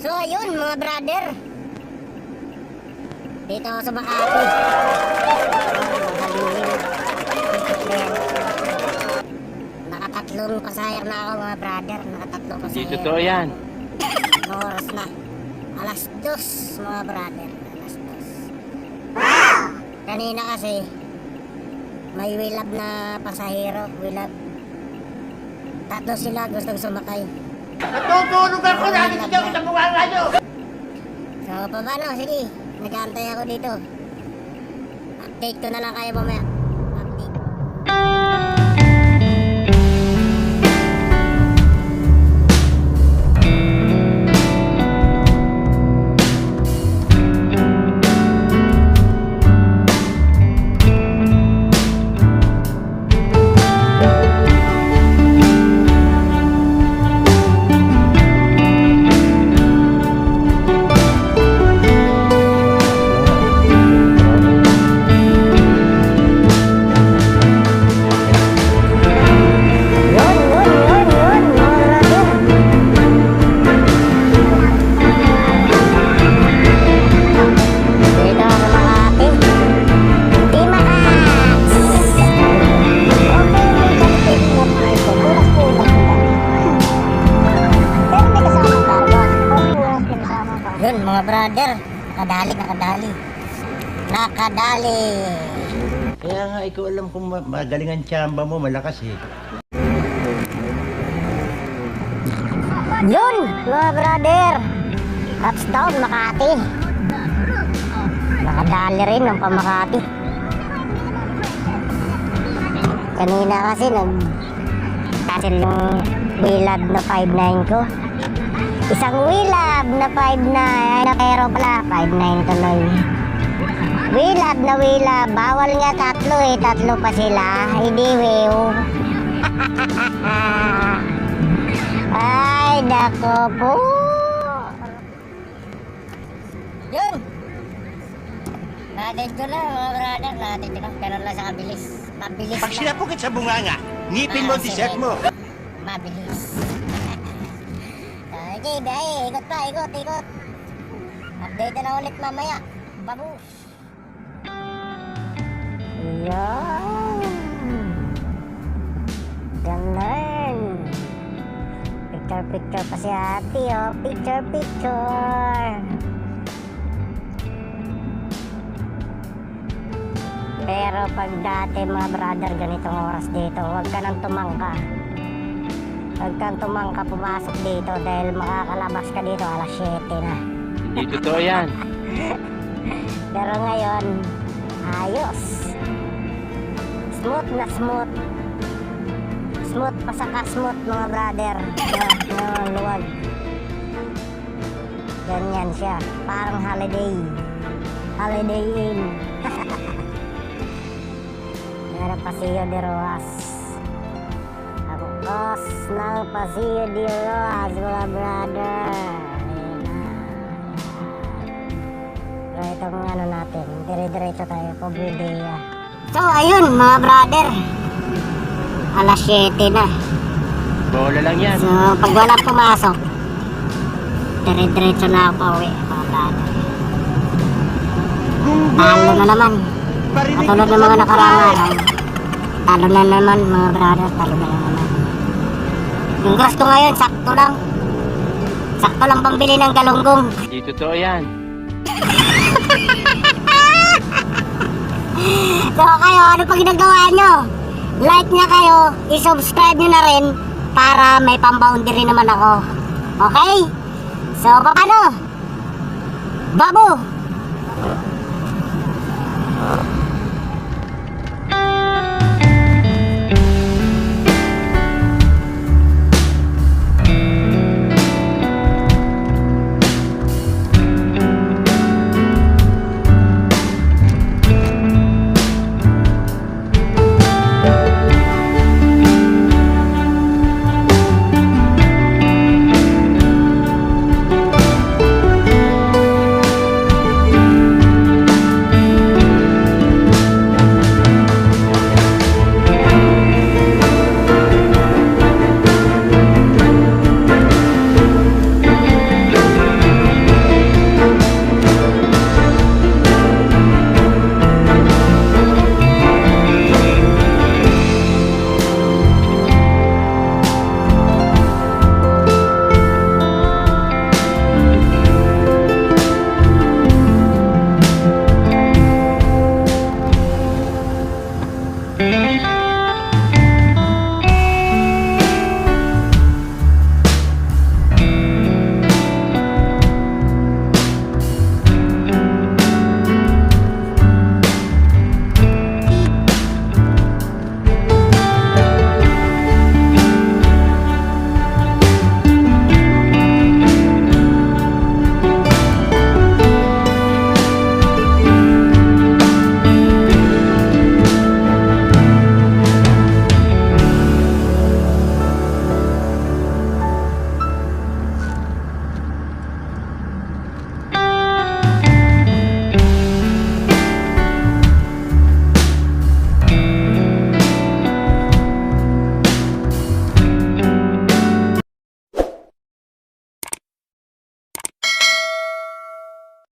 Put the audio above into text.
So ayun mga brother. Dito ako sa Makati. Nakatatlong pasayar na ako mga brother. Nakatatlong pasayar. Hindi totoo yan. Oras na? Alas dos mga brother. Alas dos. Kanina kasi may wilab na pasahero. Wilab. Tatlo sila gustong sumakay. Natutulog ako, nagising ako sa bunga radyo. So, paano? Sige, nag-aantay ako dito. Update ko na lang kayo mamaya. Brother. Nakadali, nakadali. Nakadali. Kaya nga, ikaw alam kung ma- magaling ang tsamba mo, malakas eh. Yun, mga brother. Touchdown, Makati. Nakadali rin ng pamakati. Kanina kasi nag cancel yung wilab na 5.9 ko. Isang wilab na 5.9. Ay, na pero pala, 5.9 tuloy. Wilab na wilab. Bawal nga tatlo eh. Tatlo pa sila. Hindi, wew. Ay, nako po. Yun. Natin ko lang, mga brother. Natin ko lang. Ganun lang sa kabilis. Mabilis Pag lang. sinapukit sa bunganga, ngipin mo, Ah, t-shirt sige. mo. Mabilis. Okay, dahil. Ikot pa, ikot, ikot. Update na ulit mamaya. Babush. Yan. Galing. Picture, picture pa si ate, oh. Picture, picture. Pero pag dati mga brother ganitong oras dito, huwag ka nang tumangka. Huwag kang tumangka pumasok dito dahil makakalabas ka dito alas 7 na. Hindi totoo yan. Pero ngayon, ayos. Smooth na smooth. Smooth pa sa ka-smooth mga brother. Yan, yan, luwag. Ganyan siya. Parang holiday. Holiday Inn. Yan ang Pasillo de Kos ng Pasillo de Rojas mga brother. Ayan na. Itong ano natin, dire-diretso tayo, Pobredea. So, ayun, mga brother. Alas 7 na. Bola lang yan. So, pag wala pumasok, dire-diretso na ako pauwi, mga brother. Talo na naman. Katulad ng mga nakaraang araw. Talo na naman, mga brother. Talo na naman. Yung gas ko ngayon, sakto lang. Sakto lang pambili ng galunggong. Hindi totoo yan. So kayo, ano pa ginagawa nyo? Like nga kayo, i-subscribe nyo na rin para may pamboundary naman ako. Okay? So, paano? Babu!